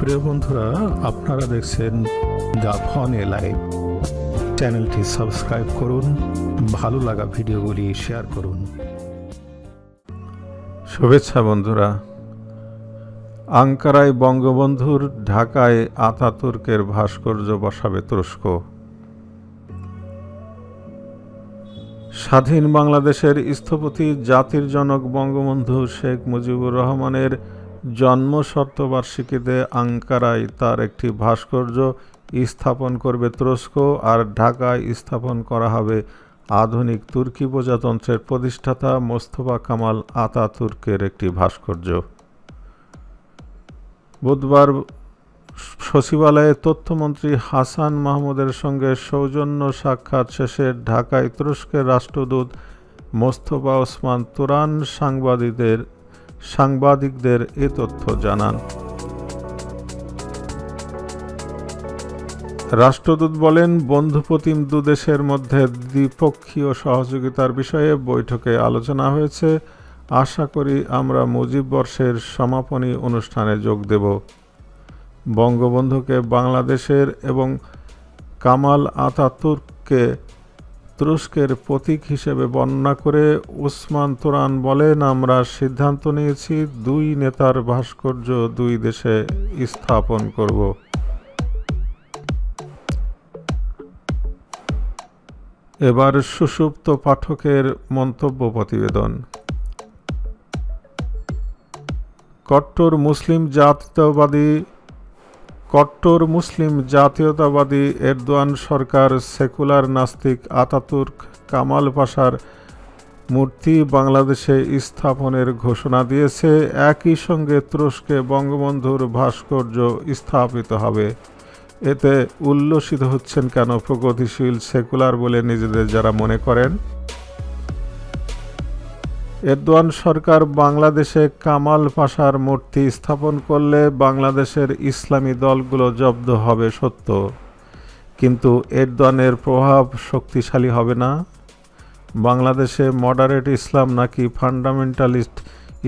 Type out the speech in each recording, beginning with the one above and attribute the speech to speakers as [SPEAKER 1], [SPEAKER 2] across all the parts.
[SPEAKER 1] প্রিয় বন্ধুরা, আপনারা দেখছেন দ্য ফন এ লাইভ চ্যানেলটি সাবস্ক্রাইব করুন, ভালো লাগা ভিডিওগুলি শেয়ার করুন। শুভেচ্ছা বন্ধুরা। আঙ্কারায় বঙ্গবন্ধুর ঢাকায় আতাতুর্কের ভাস্কর্য বসাবে তুরস্ক। স্বাধীন বাংলাদেশের স্থপতি জাতির জনক বঙ্গবন্ধু শেখ মুজিবুর রহমানের জন্ম শতবার্ষিকীতে আঙ্কারায় তার একটি ভাস্কর্য স্থাপন করবে তুরস্ক আর ঢাকায় স্থাপন করা হবে আধুনিক তুর্কি প্রজাতন্ত্রের প্রতিষ্ঠাতা মোস্তফা কামাল আতাতুর্কের একটি ভাস্কর্য। বুধবার সচিবালয়ে তথ্যমন্ত্রী হাসান মাহমুদের সঙ্গে সৌজন্য সাক্ষাৎ শেষে ঢাকায় তুরস্কের রাষ্ট্রদূত মোস্তফা ওসমান তুরান সাংবাদিকদের সাংবাদিকদের এ তথ্য জানান। রাষ্ট্রদূত বলেন, বন্ধুপ্রতিম দুদেশের মধ্যে দ্বিপক্ষীয় সহযোগিতার বিষয়ে বৈঠকে আলোচনা হয়েছে। আশা করি আমরা মুজিব বর্ষের সমাপনী অনুষ্ঠানে যোগ দেব। বঙ্গবন্ধুকে বাংলাদেশের এবং কামাল আতাতুর্ককে তুরস্কের প্রতীক হিসেবে বর্ণনা করে উসমান তোরান বলেন, আমরা সিদ্ধান্ত নিয়েছি দুই নেতার ভাস্কর্য দুই দেশে স্থাপন করব। এবার সুষুপ্ত পাঠকের মন্তব্য প্রতিবেদন। কট্টর মুসলিম জাতীয়তাবাদী কট্টর মুসলিম জাতীয়তাবাদী এরদোয়ান সরকার সেকুলার নাস্তিক আতাতুর্ক কামাল পাশার মূর্তি বাংলাদেশে স্থাপনের ঘোষণা দিয়েছে। একই সঙ্গে তুরস্কে বঙ্গবন্ধুর ভাস্কর্য স্থাপিত হবে। এতে উল্লসিত হচ্ছেন কেন প্রগতিশীল সেকুলার বলে নিজেদের যারা মনে করেন? এরদোয়ান সরকার বাংলাদেশে কামাল পাশার মূর্তি স্থাপন করলে বাংলাদেশের ইসলামী দলগুলো জব্দ হবে সত্য। কিন্তু এরদোয়ানের প্রভাব শক্তিশালী হবে না? বাংলাদেশে মডারেট ইসলাম নাকি ফান্ডামেন্টালিস্ট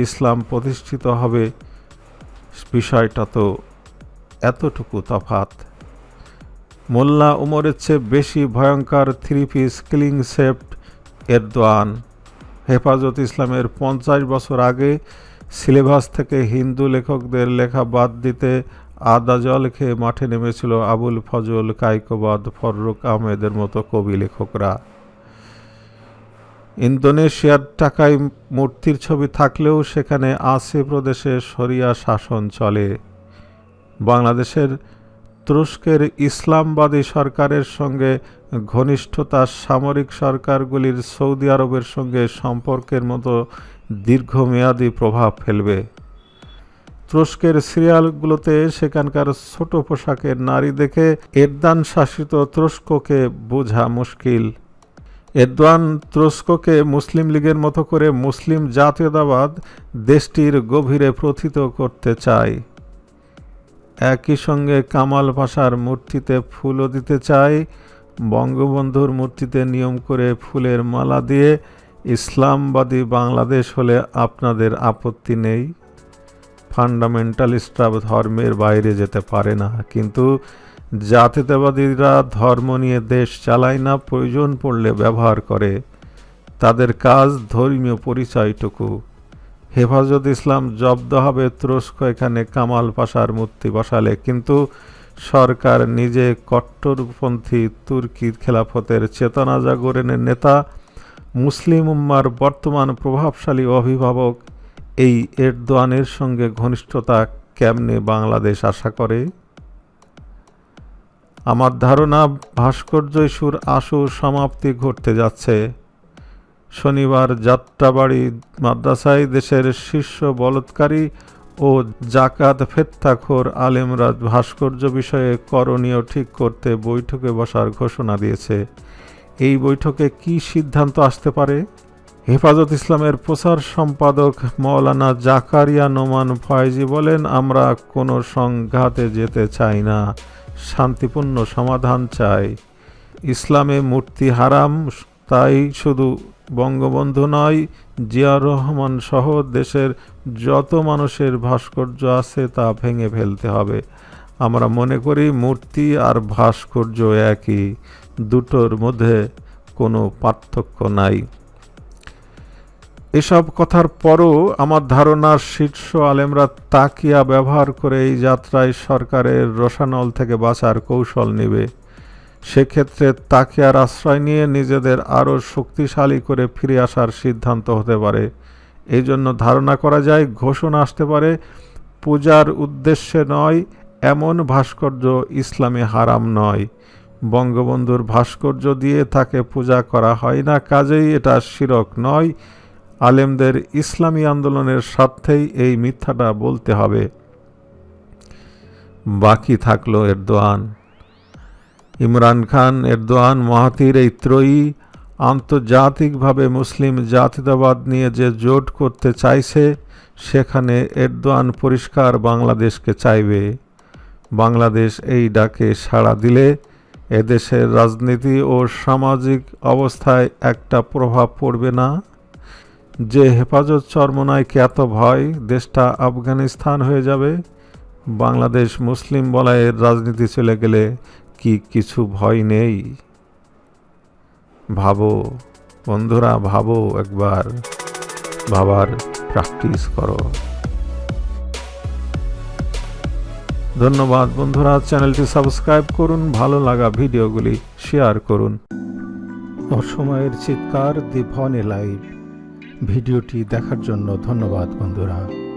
[SPEAKER 1] ইসলাম প্রতিষ্ঠিত হবে? বিষয়টা তো এতটুকু তফাত মোল্লা উমরের চেয়ে বেশি ভয়ঙ্কর থ্রি পিস ক্লিং সেপ্ট এরদোয়ান। হেফাজত ইসলামের পঞ্চাশ বছর আগে সিলেবাস থেকে হিন্দু লেখকদের লেখা বাদ দিতে আদা জল খেয়ে মাঠে নেমেছিল আবুল ফজল কাইকোবাদ ফররুক আহমেদের মতো কবি লেখকরা। ইন্দোনেশিয়ার টাকায় মূর্তির ছবি থাকলেও সেখানে আসে প্রদেশে সরিয়া শাসন চলে। বাংলাদেশের তুরস্কের ইসলামবাদী সরকারের সঙ্গে ঘনিষ্ঠতা সামরিক সরকারগুলির সৌদি আরবের সঙ্গে সম্পর্কের মতো দীর্ঘমেয়াদী প্রভাব ফেলবে। তুরস্কের সিরিয়ালগুলোতে সেখানকার ছোট পোশাকের নারী দেখে এরদান শাসিত তুরস্ককে বোঝা মুশকিল। এরদোয়ান তুরস্ককে মুসলিম লীগের মতো করে মুসলিম জাতীয়তাবাদ দেশটির গভীরে প্রথিত করতে চায়। একই সঙ্গে কামাল ভাষার মূর্তিতে ফুলও দিতে চাই বঙ্গবন্ধুর মূর্তিতে নিয়ম করে ফুলের মালা দিয়ে ইসলামবাদী বাংলাদেশ হলে আপনাদের আপত্তি নেই। ফান্ডামেন্টালিস্টরা ধর্মের বাইরে যেতে পারে না, কিন্তু জাতীয়তাবাদীরা ধর্ম নিয়ে দেশ চালায় না, প্রয়োজন পড়লে ব্যবহার করে। তাদের কাজ ধর্মীয় পরিচয়টুকু। হেফাজত ইসলাম জব্দ হবে তুরস্ক, এখানে কামাল পাশার মূর্তি বসালে। কিন্তু সরকার নিজে কট্টরপন্থী তুর্কি খেলাফতের চেতনা জাগরণের নেতা, মুসলিম উম্মার বর্তমান প্রভাবশালী অভিভাবক এই এরদোয়ানের সঙ্গে ঘনিষ্ঠতা কেমনে বাংলাদেশ আশা করে? আমার ধারণা ভাস্কর্য ইস্যুর আশু সমাপ্তি ঘটতে যাচ্ছে। শনিবার যাত্রাবাড়ি মাদ্রাসায় দেশের শীর্ষ বলৎকারী ও জাকাত ফেত্তাখোর আলেমরা ভাস্কর্য বিষয়ে করণীয় ঠিক করতে বৈঠকে বসার ঘোষণা দিয়েছে। এই বৈঠকে কি সিদ্ধান্ত আসতে পারে? হেফাজত ইসলামের প্রচার সম্পাদক মৌলানা জাকারিয়া নোমান ফয়েজি বলেন, আমরা কোনো সংঘাতে যেতে চাই না। শান্তিপূর্ণ সমাধান চাই। ইসলামে মূর্তি হারাম তাই শুধু বঙ্গবন্ধু নয় জিয়া রহমান সহ দেশের যত মানুষের ভাস্কর্য আছে তা ভেঙে ফেলতে হবে। আমরা মনে করি মূর্তি আর ভাস্কর্য একই, দুটোর মধ্যে কোনো পার্থক্য নাই। এসব কথার পরও আমার ধারণার শীর্ষ আলেমরা তাকিয়া ব্যবহার করে এই যাত্রায় সরকারের রসানল থেকে বাঁচার কৌশল নেবে। সেক্ষেত্রে তাকিয়ার আশ্রয় নিয়ে নিজেদের আরও শক্তিশালী করে ফিরে আসার সিদ্ধান্ত হতে পারে। এই জন্য ধারণা করা যায়, ঘোষণা আসতে পারে, পূজার উদ্দেশ্যে নয়, এমন ভাস্কর্য ইসলামে হারাম নয়। বঙ্গবন্ধুর ভাস্কর্য দিয়ে তাকে পূজা করা হয় না, কাজেই এটা শিরক নয়। আলেমদের ইসলামী আন্দোলনের স্বার্থেই এই মিথ্যাটা বলতে হবে। বাকি থাকল Erdogan. Imran Khan, Erdogan Mahathir এই ত্রয়ী আন্তর্জাতিকভাবে মুসলিম জাতীয়তাবাদ নিয়ে যে জোট করতে চাইছে, সেখানে এরদোয়ান পরিষ্কার বাংলাদেশকে চাইবে। বাংলাদেশ এই ডাকে সাড়া দিলে এদেশের রাজনীতি ও সামাজিক অবস্থায় একটা প্রভাব পড়বে না। যে হেফাজত চরমনায় এত ভয়, দেশটা আফগানিস্তান হয়ে যাবে। বাংলাদেশ মুসলিম বলায়ের রাজনীতি চলে গেলে কি কিছু ভয় নেই? ভাবো, বন্ধুরা, ভাবো একবার। ভাবার প্র্যাকটিস করো। ধন্যবাদ বন্ধুরা, চ্যানেলটি সাবস্ক্রাইব করুন, ভালো লাগা ভিডিওগুলি শেয়ার করুন।
[SPEAKER 2] অসময়ের চিৎকার দি ভনে লাইভ ভিডিওটি দেখার জন্য ধন্যবাদ বন্ধুরা।